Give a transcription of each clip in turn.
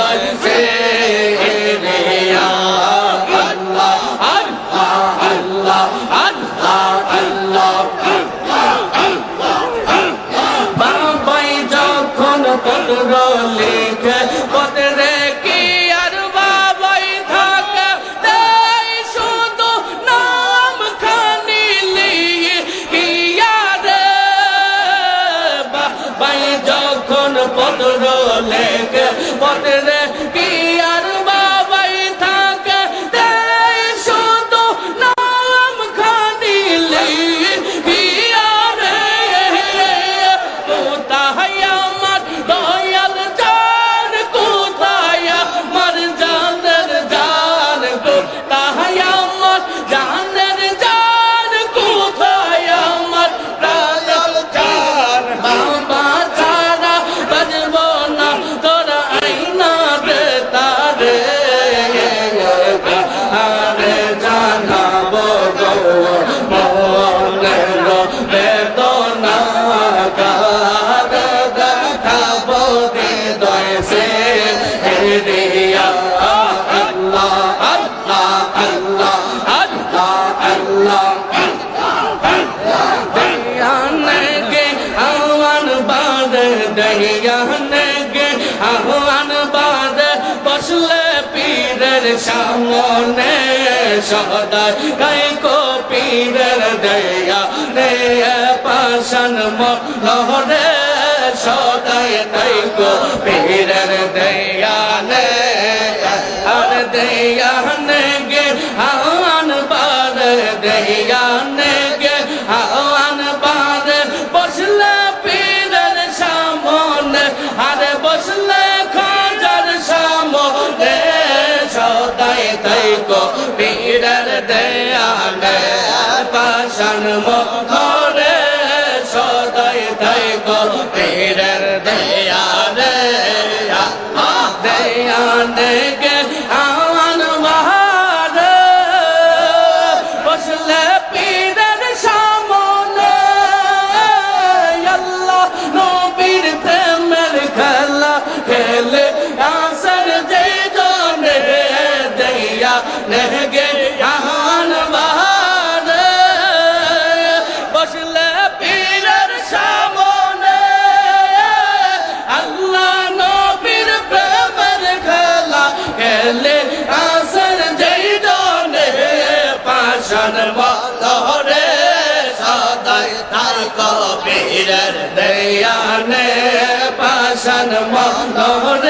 Allah'ın seni সামনে সদাই গাই কপিরের দেয়া রে পাশান মহরে সদাই গাই কপিরের দেয়া রে, আর দেয়া নে গে হা তাই কো পীড়ার দয়ালে পাশান মোহরে সদাই তাই কো দয়ালে দয়ালে দয়ালে লেগে আহান বাহানে বসলে পীরের সামনে আল্লাহ নবীর প্রেমের খেলা খেলে আসর যেই ডনে পাশান বদরে সদাই তার কবীরের দেয়ানে পাশান বদরে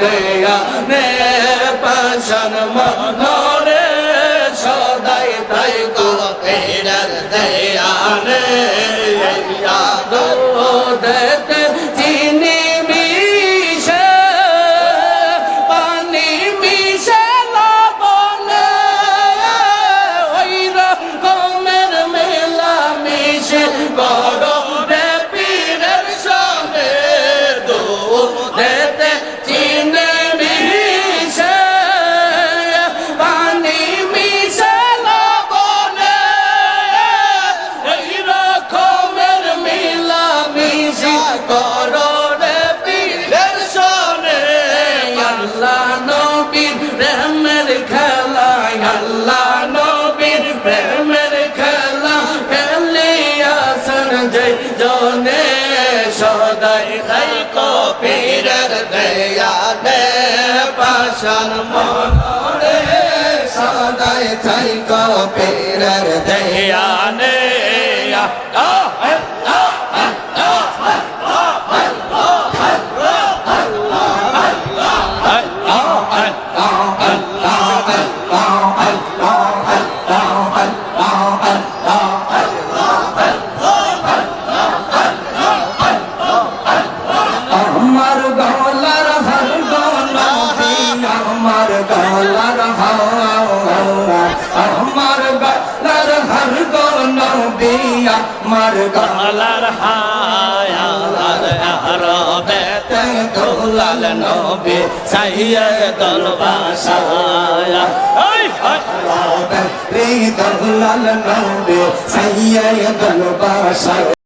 দেয়া নে পাশান মনরে সদাই তাই তো দেয়া যেই জনে সদাই খাই কপিরের দেয়ালে পাশান মনে সদাই খাই কপিরের দেয়া বাংলার হায়ার আরবেতে দুলাল নবী সাইয়দুল বাসায়া এই আরবেতে দুলাল নবী সাইয়দুল বাসায়া